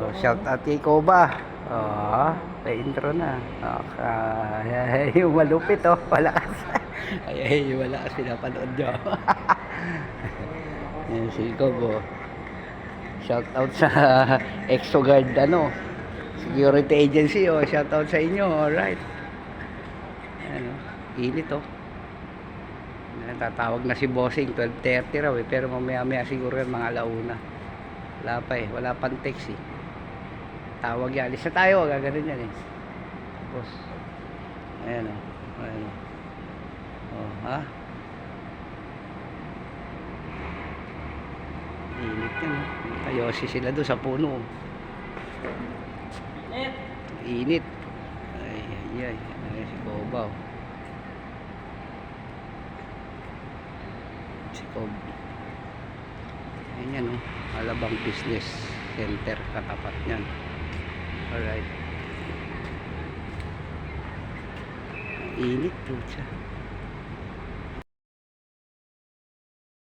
Oh, shout out kay Koba. Oh, may intro na. Okay. yung malupit oh, malakas. ay, ay, yung malakas pinapanood nyo. Yan si Kobo. Shout out sa Exoguard ano. Security agency oh, shout out sa inyo. Alright. Ano, init oh. Tatawag na si Bossing 12.30 raw eh, pero mamaya maya siguro yan mga alauna. Wala pa eh, wala pang text eh. Tawag yan, alis na tayo, gaganon yan eh. Boss. Ayan o, oh. ayan o. Oh, ha? Init yan o. Tayosi sila doon sa puno. oh. Init. Ay, ay, ay. Ay, si Boba oh. Si Kob. Ayan yan oh. Alabang Business Center katapat niyan. Alright. Init po siya.